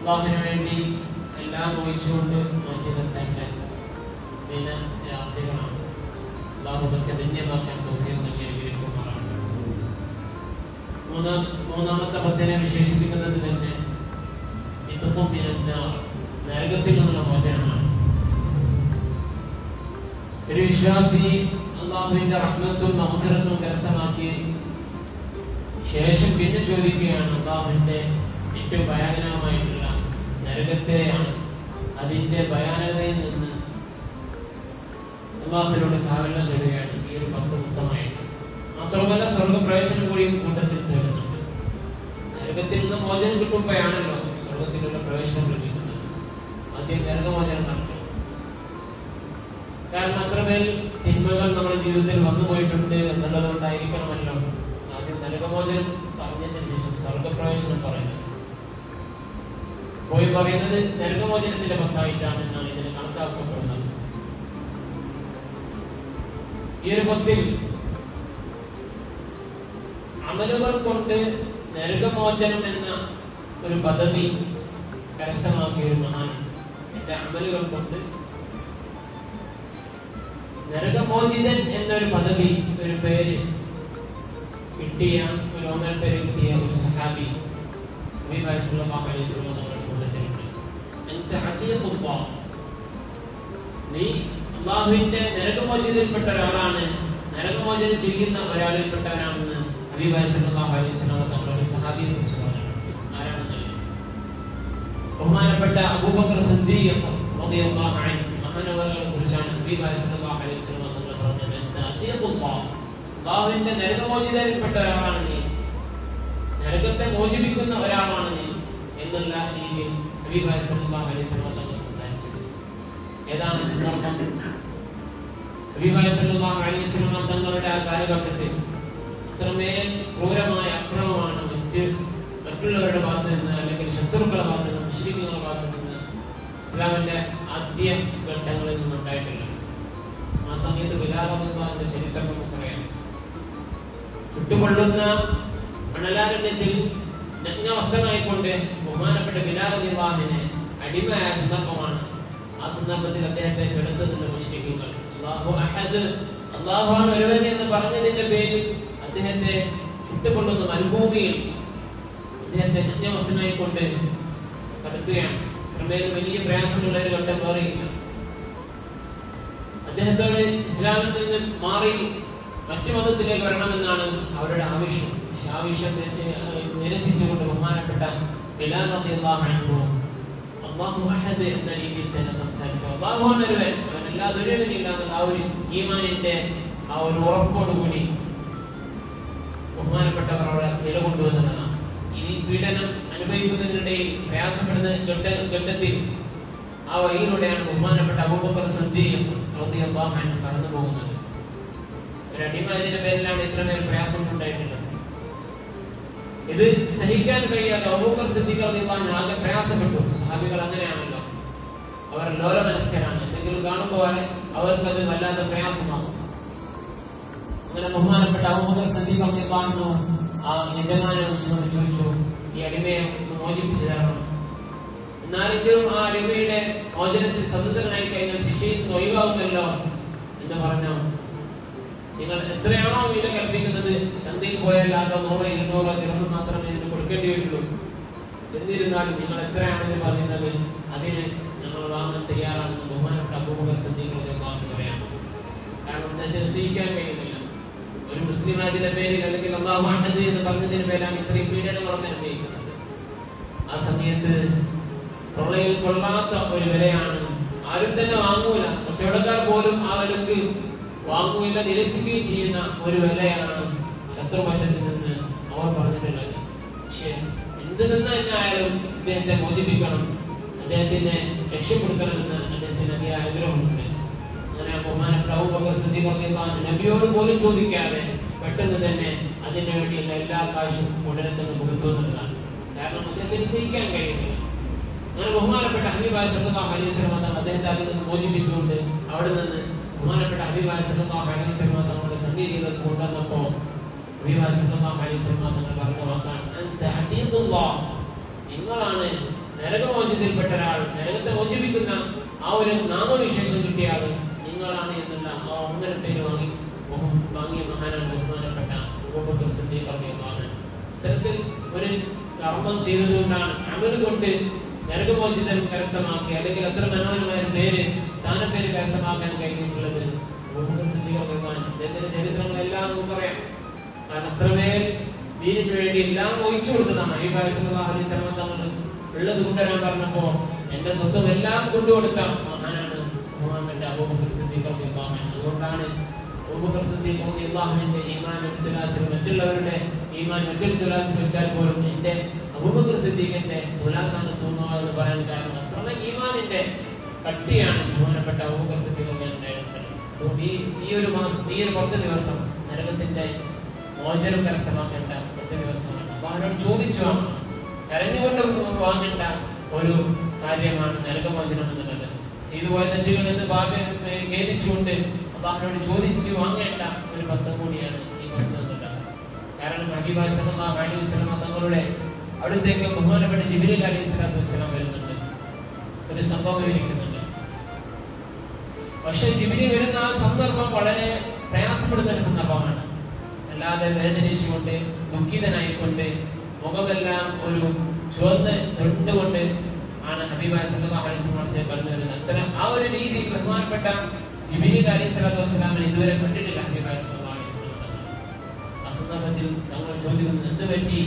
അള്ളാഹിന് വേണ്ടി എല്ലാം ഒഴിച്ചുകൊണ്ട് മാറ്റി നിർത്തേണ്ട ദിന രാത്രികളാണ്. അള്ളാഹുബക്ക് ധന്യമാക്കാൻ തോന്നിയത് നൽകി അനുഗ്രഹിക്കുമാറാണ്. മൂന്നാം മൂന്നാമത്തെ പദ്ധതിനെ വിശേഷിപ്പിക്കുന്നത് തന്നെ ഇതും നരകത്തിൽ നിന്നുള്ള മോചനമാണ്. ഒരു വിശ്വാസി അള്ളാഹുവിന്റെ റഹ്മത്തും മഹുറത്തും കരസ്ഥമാക്കി ശേഷം പിന്നെ ചോദിക്കുകയാണ് അള്ളാഹുവിന്റെ ഏറ്റവും ഭയാനകമായിട്ടുള്ള നരകത്തെയാണ് അതിന്റെ ഭയാനകതയിൽ നിന്ന് അള്ളാഹുവിനോട് ധാരണ നേടുകയാണ് ഈ ഒരു പത്ത് ഉത്തമായിട്ട് മാത്രമല്ല സ്വർഗപ്രവേശനം കൂടി കൂട്ടത്തിൽ തരുന്നുണ്ട്. നരകത്തിൽ നിന്ന് മോചനം കിട്ടുമ്പോഴാണല്ലോ സ്വർഗത്തിലുള്ള പ്രവേശനം ലഭിക്കുന്നത്. ആദ്യം നരകമോചനം നടക്കണം. കാരണം അത്രമേൽ തിന്മകൾ നമ്മുടെ ജീവിതത്തിൽ വന്നു പോയിട്ടുണ്ട് എന്നുള്ളത് കൊണ്ടായിരിക്കണമല്ലോ ആദ്യം നരകമോചനം പറഞ്ഞതിന് ശേഷം സ്വർഗപ്രവേശനം പറയുന്നത്. പോയി പറയുന്നത് നരകമോചനത്തിന്റെ പത്തായിട്ടാണ് എന്നാണ് ഇതിന് കണക്കാക്കപ്പെടുന്നത്. ഈ ഒരു പത്തിൽ അമലുകൾ കൊണ്ട് നരകമോചനം എന്ന ഒരു പദ്ധതി കരസ്ഥമാക്കിയ ഒരു മഹാൻ എന്റെ അമലുകൾ കൊണ്ട് നരകമോചിതൻ എന്നൊരു പദവി ഒരു പേര് കിട്ടിയ ഒരു ഒന്നര പേര് കിട്ടിയ ഒരു സഹാബി അലൈഹി വസല്ലം നീ അള്ളാഹുവിന്റെ നരകമോചനത്തിൽപ്പെട്ട ഒരാളാണ് നരകമോചനം ചെയ്യുന്ന പറഞ്ഞു. ആരാണെന്നല്ലേ ബഹുമാനപ്പെട്ട അബൂബക്കർ സിദ്ദീഖ് ഒരാളാണ് നീ. നരകത്തെ മോചിപ്പിക്കുന്ന ഒരാളാണ് നീ എന്നുള്ള രീതിയിൽ ഏതാണ് സന്ദർഭം തങ്ങളുടെ ആ കാലഘട്ടത്തിൽ അത്രമേൽ ക്രൂരമായ അക്രമമാണ് മറ്റ് മറ്റുള്ളവരുടെ ഭാഗത്ത് നിന്ന് അല്ലെങ്കിൽ ശത്രുക്കളുടെ ഭാഗത്ത് നിന്ന് മുസ്ലിങ്ങളുടെ ഭാഗത്ത് നിന്ന് ഇസ്ലാമിന്റെ ആദ്യ ഘട്ടങ്ങളിൽ നിന്നും ഉണ്ടായിട്ടില്ല ആ സമയത്ത് വിലാപമെന്ന ചരിത്രം നമുക്കറിയാം ചുട്ടുകൊള്ളുന്ന മണലാരണ്യത്തിൽ നഗ്നവസ്ത്രനായിക്കൊണ്ട് ബഹുമാനപ്പെട്ട ബിലാൽ അടിമയായ സന്ദർഭമാണ് ആ സന്ദർഭത്തിൽ അദ്ദേഹത്തെ കെടുത്തുന്ന മുസ്ലിങ്ങൾ അള്ളാഹു അഹദ്. അള്ളാഹുവാണ് ഒരുവൻ എന്ന് പറഞ്ഞതിന്റെ പേരിൽ അദ്ദേഹത്തെ ചുട്ടുകൊള്ളുന്ന മരുഭൂമിയിൽ അദ്ദേഹത്തെ നഗ്നവസ്ത്രനായിക്കൊണ്ട് കടത്തുകയാണ്. ക്രമേണ വലിയ പ്രയാസമുള്ള ഒരു ഘട്ടം മാറിയില്ല. അദ്ദേഹത്തോട് ഇസ്ലാമിൽ നിന്ന് മാറി മറ്റു മതത്തിലേക്ക് വരണമെന്നാണ് അവരുടെ ആവശ്യം. പക്ഷെ ആവശ്യം നിരസിച്ചുകൊണ്ട് ബഹുമാനപ്പെട്ട അല്ലാഹു അഹദ് എന്ന രീതിയിൽ ഈമാനിന്റെ ആ ഒരു ഇനി ആ ബഹുമാനപ്പെട്ട അബൂബക്കർ സദ്യയും കടന്നു പോകുന്നത് ഒരു അടിമതിന്റെ പേരിലാണ് ഇത്രമേൽ പ്രയാസം ഉണ്ടായിട്ടുള്ളത് ഇത് സഹിക്കാൻ കഴിയാതെ അബൂബക്കർ സിദ്ദീഖ് റളിയല്ലാഹു അൻഹു ആകെ പ്രയാസപ്പെട്ടു. സഹാബികൾ അങ്ങനെയാണല്ലോ. അവർ ലോല മനസ്കരാണ്. എന്തെങ്കിലും കാണുമ്പോൾ അവർക്കത് വല്ലാത്ത പ്രയാസമാകും അങ്ങനെ ബഹുമാനപ്പെട്ട അബൂബക്കർ സിദ്ദീഖ് റളിയല്ലാഹു അൻഹു ആ യജമാനെ വിളിച്ചുകൊണ്ട് ചോദിച്ചു ഈ അടിമയെ മോചിപ്പിച്ചു തരണം. എന്നാലെങ്കിലും ആ അടിമയുടെ മോചനത്തിൽ സ്വതന്ത്രനായി കഴിഞ്ഞാൽ ശിക്ഷയിൽ നിന്ന് ഒഴിവാകുമല്ലോ എന്ന് പറഞ്ഞു. നിങ്ങൾ എത്രയാണോ വില കൽപ്പിക്കുന്നത് ചന്തയിൽ പോയാൽ നൂറ് ഇരുന്നൂറ് ദിവസം മാത്രമേ ഇതിന് കൊടുക്കേണ്ടി വരുള്ളൂ. എന്നിരുന്നാലും നിങ്ങൾ എത്രയാണെന്ന് പറയുന്നത് അതിന് ഞങ്ങൾ വാങ്ങാൻ തയ്യാറാണെന്ന് ബഹുമാനപ്പെട്ട അബൂബക്കർ സിദ്ദീഖ് പറയാം കാരണം എന്താ സ്വീകരിക്കാൻ കഴിയുന്നില്ല. ഒരു മുസ്ലിം രാജ്യത്തിന്റെ പേരിൽ അല്ലെങ്കിൽ അള്ളാഹു എന്ന് പറഞ്ഞതിന് പേരാണ് ഇത്രയും പീഡനങ്ങളൊക്കെ അനുഭവിക്കുന്നത്. ആ സമയത്ത് പ്രളയം കൊള്ളാത്ത ഒരു വിലയാണ് ആരും തന്നെ വാങ്ങൂല. കച്ചവടക്കാർ പോലും ആ വിലക്ക് വാങ്ങുകയില്ല നിരസിക്കുകയും ചെയ്യുന്ന ഒരു വിലയാണ് ശത്രുവശത്തിൽ നിന്ന് അവർ പറഞ്ഞിട്ടുള്ളത്. പക്ഷേ എന്ത് തന്നെ ആയാലും അദ്ദേഹത്തെ മോചിപ്പിക്കണം. അദ്ദേഹത്തിനെ രക്ഷപ്പെടുത്തണമെന്ന് അദ്ദേഹത്തിന് അതിയ ആഗ്രഹമുണ്ട്. അങ്ങനെ സിദ്ദീഖ് നബിയോട് പോലും ചോദിക്കാതെ പെട്ടെന്ന് തന്നെ അതിനു വേണ്ടിയുള്ള എല്ലാ കാശും ഉടനെ തന്നെ കൊടുത്തു എന്നുള്ളതാണ്. കാരണം അദ്ദേഹത്തിന് സഹിക്കാൻ കഴിയുന്നില്ല. അങ്ങനെ ബഹുമാനപ്പെട്ട ഹബീബായ സല്ലല്ലാഹു അലൈഹി അദ്ദേഹത്തെ അതിൽ നിന്ന് മോചിപ്പിച്ചുകൊണ്ട് അവിടെ നിന്ന് ബഹുമാനപ്പെട്ട ഹബീബായ സല്ലല്ലാഹു അലൈഹി വസല്ലം തങ്ങളുടെ സന്നിധിയിലേക്ക് കൊണ്ടുവന്നപ്പോ ഹബീബായ സല്ലല്ലാഹു അലൈഹി വസല്ലം തങ്ങൾ പറഞ്ഞ വാക്കാണ് നിങ്ങളാണ് നരകമോചനത്തിൽപ്പെട്ട ഒരാൾ നരകത്തെ മോചിപ്പിക്കുന്ന ആ ഒരു നാമവിശേഷം കിട്ടിയ ആൾ നിങ്ങളാണ് എന്നുള്ള ആ ഒന്നര പേര് വാങ്ങി വാങ്ങിയ മഹാനാണ് ബഹുമാനപ്പെട്ട അൻഹു. ഇത്തരത്തിൽ ഒരു കർമ്മം ചെയ്തതുകൊണ്ടാണ് അമൽ കൊണ്ട് നരകമോചിതം കരസ്ഥമാക്കി അല്ലെങ്കിൽ അത്ര മനോഹരമായ പേര് സ്ഥാനപ്പേര് കരസ്ഥമാക്കാൻ കഴിഞ്ഞിട്ടുള്ളത് കാരണം അത്രമേൽ ദീനിക്ക് വേണ്ടി എല്ലാം ഒഴിച്ചു കൊടുത്തതാണ്. ഈ അലൈഹി ശ്രമം തങ്ങൾ ഉള്ളത് കൊണ്ടുവരാൻ പറഞ്ഞപ്പോ എന്റെ സ്വന്തം എല്ലാം കൊണ്ടുകൊടുത്ത മഹാനാണ് മുഹമ്മദ് അബൂബക്കർ സിദ്ദീഖ്. അതുകൊണ്ടാണ് അബൂബക്കർ സിദ്ദീഖ് റളിയല്ലാഹുവിന്റെ ഈമാൻ തുലാസിൽ മറ്റുള്ളവരുടെ ഈമാൻ മറ്റൊരു തുലാസിൽ വെച്ചാൽ പോലും എന്റെ അബൂബക്കർ സിദ്ദീഖിന്റെ തുലാസാണ് തോന്നുന്നത് പറയാൻ കാരണം അത്ര ഈമാനിന്റെ കട്ടിയാണ് ബഹുമാനപ്പെട്ട അബൂബക്കർ സിദ്ദീഖ് ഉണ്ടായിരുന്നത് അതുകൊണ്ട് ഈ ഈ ഒരു മാസം ഈ ഒരു പത്ത് ദിവസം നരകത്തിന്റെ മോചനം കരസ്ഥമാക്കേണ്ട ഒരു ദിവസമാണ്. അപ്പൊ അവനോട് ചോദിച്ചു വാങ്ങണം. കരഞ്ഞുകൊണ്ട് വാങ്ങേണ്ട ഒരു കാര്യമാണ് നരകമോചനം എന്നുള്ളത്. ചെയ്തുപോയ തെറ്റുകൾ എന്ന് ബാബ ഖേദിച്ചുകൊണ്ട് അള്ളാഹിനോട് ചോദിച്ച് വാങ്ങേണ്ട ഒരു പത്രം കൂടിയാണ് ഈ ബന്ധം കാരണം സല്ലല്ലാഹു അലൈഹി വസല്ലം തങ്ങളുടെ അടുത്തേക്ക് ബഹുമാനപ്പെട്ട ജിബ്രീൽ അലൈഹി സ്വലാത്തു വരുന്നുണ്ട്. ഒരു സംഭവം ഇരിക്കുന്നുണ്ട്. പക്ഷെ ജിബിലി വരുന്ന ആ സന്ദർഭം വളരെ പ്രയാസപ്പെടുന്ന ഒരു സന്ദർഭമാണ്. അല്ലാതെ വേദനിച്ചുകൊണ്ട് ദുഃഖിതനായിക്കൊണ്ട് മുഖമെല്ലാം ഒരു ചുവന്ന് തൊണ്ടുകൊണ്ട് ആണ് ഹബീബായ സല്ലല്ലാഹു അലൈഹി വസല്ലം കടന്നു വരുന്നത്. അത്തരം ആ ഒരു രീതി ബഹുമാനപ്പെട്ട ജിബിലി അലൈഹി ഇതുവരെ കണ്ടിട്ടില്ല സല്ലല്ലാഹു അലൈഹി വസല്ലം ഞങ്ങൾ ചോദിക്കുന്നത് എന്ത് പറ്റി?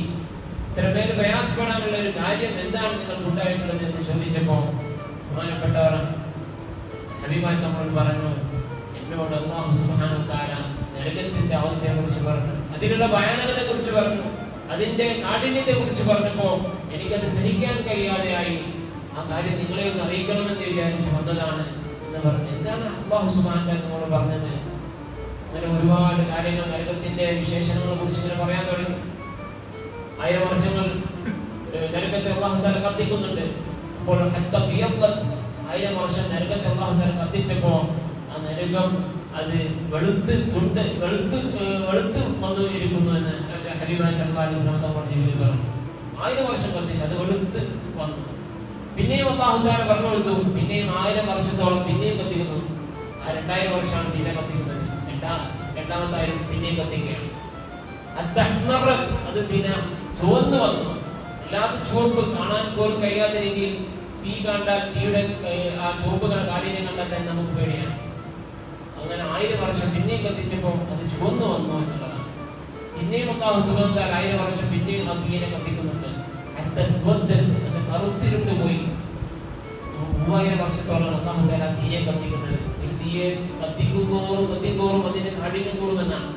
ഇത്രമേൽ പ്രയാസപ്പെടാനുള്ള ഒരു കാര്യം എന്താണ് നിങ്ങൾക്ക് ഉണ്ടായിട്ടുള്ളത്? എന്ന് ചോദിച്ചപ്പോ ബഹുമാനപ്പെട്ടവർ ഹബീബായി നമ്മൾ പറഞ്ഞു എന്നോട് അള്ളാഹു സുബ്ഹാനഹു വ തആല നരകത്തിന്റെ അവസ്ഥയെ കുറിച്ച് പറഞ്ഞു. അതിനുള്ള ഭയാനകത്തെ കുറിച്ച് പറഞ്ഞു. അതിന്റെ കാഠിന്യത്തെ കുറിച്ച് പറഞ്ഞപ്പോ എനിക്കത് സഹിക്കാൻ കഴിയാതെയായി. ആ കാര്യം നിങ്ങളെ ഒന്ന് അറിയിക്കണമെന്ന് വിചാരിച്ചു വന്നതാണ് എന്ന് പറഞ്ഞു. എന്താണ് അള്ളാഹു സുബ്ഹാനഹു എന്നോട് പറഞ്ഞത്? അങ്ങനെ ഒരുപാട് കാര്യങ്ങൾ നരകത്തിന്റെ വിശേഷങ്ങളെ കുറിച്ച് ഇങ്ങനെ പറയാൻ തുടങ്ങി. ആയിരം വർഷങ്ങൾ നരകത്തെ അള്ളാഹു താല കത്തിക്കുന്നുണ്ട്. അപ്പോൾ ആയിരം വർഷം നരകത്തെ അള്ളാഹു താല കത്തിച്ചപ്പോ ആ നരകം അത് വെളുത്ത് കൊണ്ട് വെളുത്ത് വെളുത്ത് വന്നു ഇരിക്കുന്നു എന്ന് വസല്ലം തങ്ങൾ പറഞ്ഞു ആയിരം വർഷം കത്തിച്ച് അത് വെളുത്ത് വന്നു. പിന്നെയും ഒന്ന് അഹങ്കാരം പറഞ്ഞു കൊടുത്തു പിന്നെയും ആയിരം വർഷത്തോളം പിന്നെയും കത്തിക്കുന്നു. ആ രണ്ടായിരം വർഷമാണ് പിന്നെ കത്തിക്കുന്നത്. രണ്ടാ രണ്ടാമത്തെ ആയിരം പിന്നെയും കത്തിക്കുകയാണ്. അത് പിന്നെ ചുവന്ന് വന്നു. അല്ലാതെ ചുവപ്പ് കാണാൻ പോലും കഴിയാത്ത രീതിയിൽ തീ കണ്ടാൽ തീയുടെ ആ ചുവപ്പ് ക- കാഠിന്യം കണ്ടാൽ തന്നെ നമുക്ക് പേടിയാണ്. അങ്ങനെ ആയിരം വർഷം പിന്നെയും കത്തിച്ചപ്പോൾ അത് ചുവന്നു വന്നു എന്നുള്ളതാണ്. പിന്നെയും അള്ളാഹു സുബന്താൽ ആയിരം വർഷം പിന്നെയും നബിയെ കത്തിക്കുന്നുണ്ട്. അത് കറുത്തിരുണ്ട് പോയി. മൂവായിരം വർഷത്തോളം ഒന്നാം മുതല തീയെ കത്തിക്കുന്നത്. ഒരു തീയെ കത്തിക്കുമ്പോറും കത്തിക്കോറും അതിന്റെ കാഠിന്യം കൂടുമെന്നാണ്.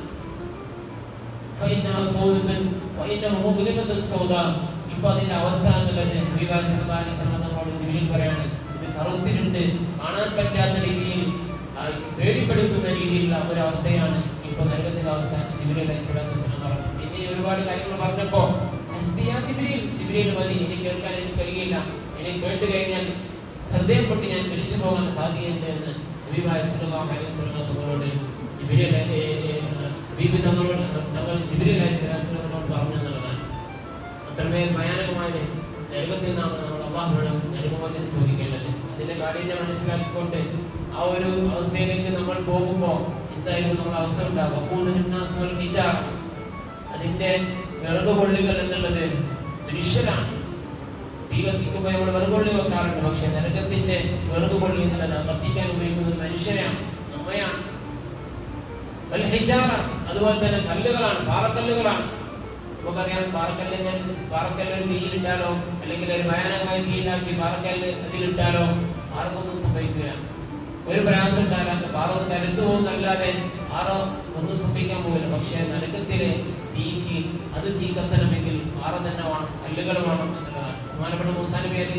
ഇപ്പൊ അതിന്റെ അവസ്ഥ എന്നുള്ളത് ഹബീബാസ് നമ്മളോട് ഇത് കറുത്തിട്ടുണ്ട് കാണാൻ പറ്റാത്ത രീതിയിൽ പേടിപ്പെടുത്തുന്ന രീതിയിലുള്ള ഒരവസ്ഥയാണ് ഇപ്പൊ നരകത്തിന്റെ അവസ്ഥ ജിബ്രീൽ ഈ ഒരുപാട് കാര്യങ്ങൾ പറഞ്ഞപ്പോ മതി എനിക്ക് കേൾക്കാൻ എനിക്ക് കഴിയില്ല. എനിക്ക് കേട്ട് കഴിഞ്ഞാൽ ഹൃദയം പൊട്ടി ഞാൻ തിരിച്ചു പോകാൻ സാധ്യതയുണ്ട് എന്ന് ഹബീബ് തങ്ങളോട് തങ്ങൾ ജിബ്രീൽ പറഞ്ഞു എന്നുള്ളതാണ്. അത്രമേൽ ഭയാനകമായ നരകത്തിൽ നിന്നാണ് നമ്മൾ അള്ളാഹുനോട് നരകമോചനം ചോദിക്കേണ്ടത്. അതിന്റെ കാഠിന്യം മനസ്സിലാക്കിക്കൊണ്ട് ആ ഒരു അവസ്ഥയിലേക്ക് നമ്മൾ പോകുമ്പോൾ എന്തായാലും അവസ്ഥ ഉണ്ടാകും. അപ്പൂർണ ഹിജാർ അതിന്റെ വിറകുകൊള്ളികൾ എന്നുള്ളത് മനുഷ്യരാണ്. തീ കത്തിക്കുമ്പോൾ നമ്മൾ വെക്കാറുണ്ട്. പക്ഷെ നരകത്തിന്റെ വിറകുകൊള്ളി എന്നുള്ളത് കത്തിക്കാൻ ഉപയോഗിക്കുന്നത് മനുഷ്യരാണ്. നമ്മയാണ്. അതുപോലെ തന്നെ കല്ലുകളാണ് പാറക്കല്ലുകളാണ്. നമുക്കറിയാം പാറക്കല്ലുകൾ പാറക്കല്ല് ഒരു തീയിലിട്ടാലോ അല്ലെങ്കിൽ ഒരു ഭയാനകമായ തീയിലാക്കി പാറക്കല്ല് അതിലിട്ടാലോ ആർക്കൊന്നും സംഭവിക്കില്ല. ഒരു പ്രയാസം ഉണ്ടാകാത്ത പാറോ കരുത്തു പോകുന്നല്ലാതെ ആറോ ഒന്നും സംഭവിക്കാൻ പോകില്ല. പക്ഷെ നരകത്തിലെ തീക്ക് അത് തീ കത്തണമെങ്കിൽ പാറ തന്നെ വേണം കല്ലുകൾ വേണം. ബഹുമാനപ്പെട്ട മുസാനബി അലി